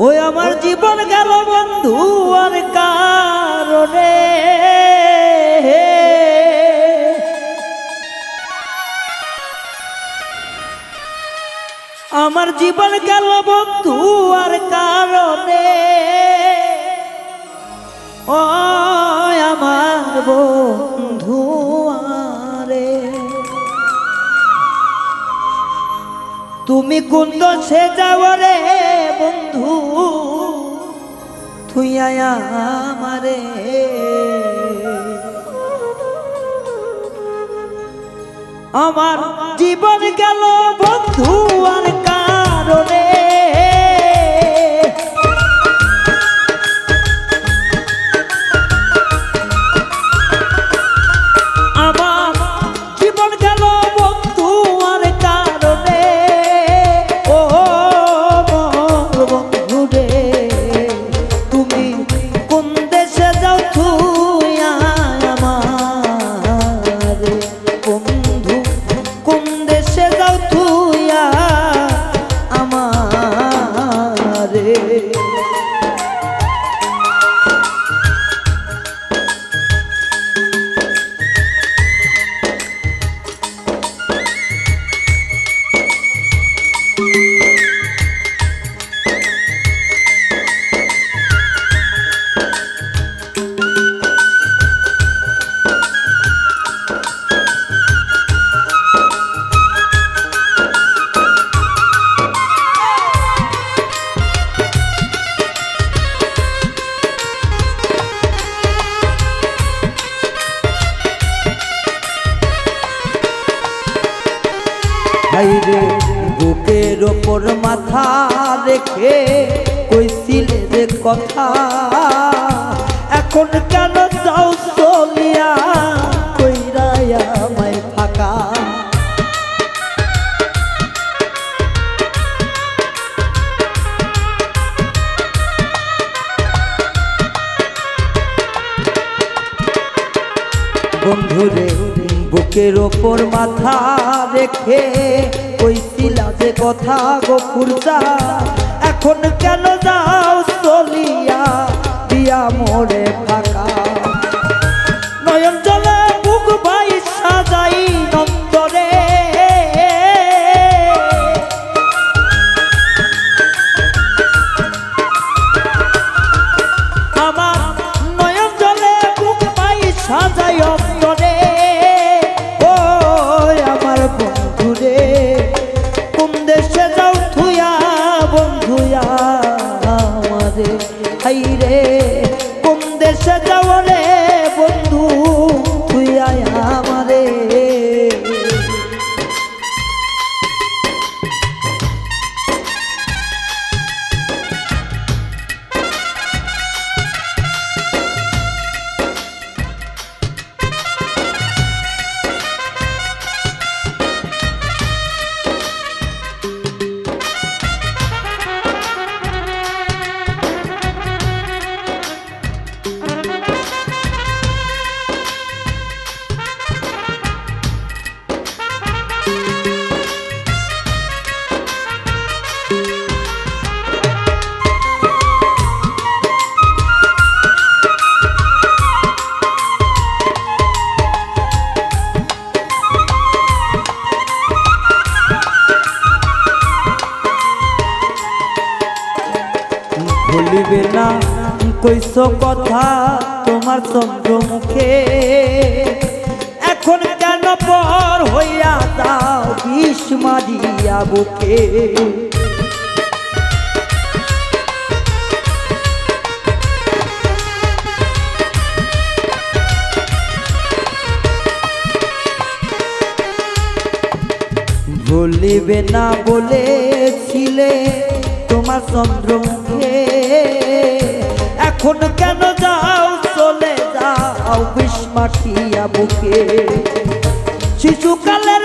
ওই আমার জীবন গেল বন্ধু, আর কারণে। আমার জীবন গেল বন্ধু, আর কারণে। ও আমার বন্ধু। তুমি কুন্দ সে যাও রে বন্ধু তুই আয়া আমারে। আমার জীবন গেল বন্ধু হাইরে বুকের ওপর মাথা রেখে কইছিলে যে কথা। এখন কেন যাও চলিয়া ফাঁকা। বন্ধুরে বুকের ওপর মাথা রেখে কইছিলা যে কথা গোপুরটা এখন কেন যাও চলিয়া দিয়া মোরে ফাঁকা? নয়ন জলে বুক ভাই সাজাই নন্দরে আমার নয়ন জলে বুক পাই সাজাই হাই রে কোন দেশে যাও কইস কথা তোমার চন্দ্রমুখে। এখন কেন পর হইয়া দাও বিষ মারিয়া বুকে? ভুলিবে না বলেছিলে তোমার চন্দ্রমুখে। এখন কেন যাও? চলে যাও বিষ মাটিয়া বুকে। শিশুকালের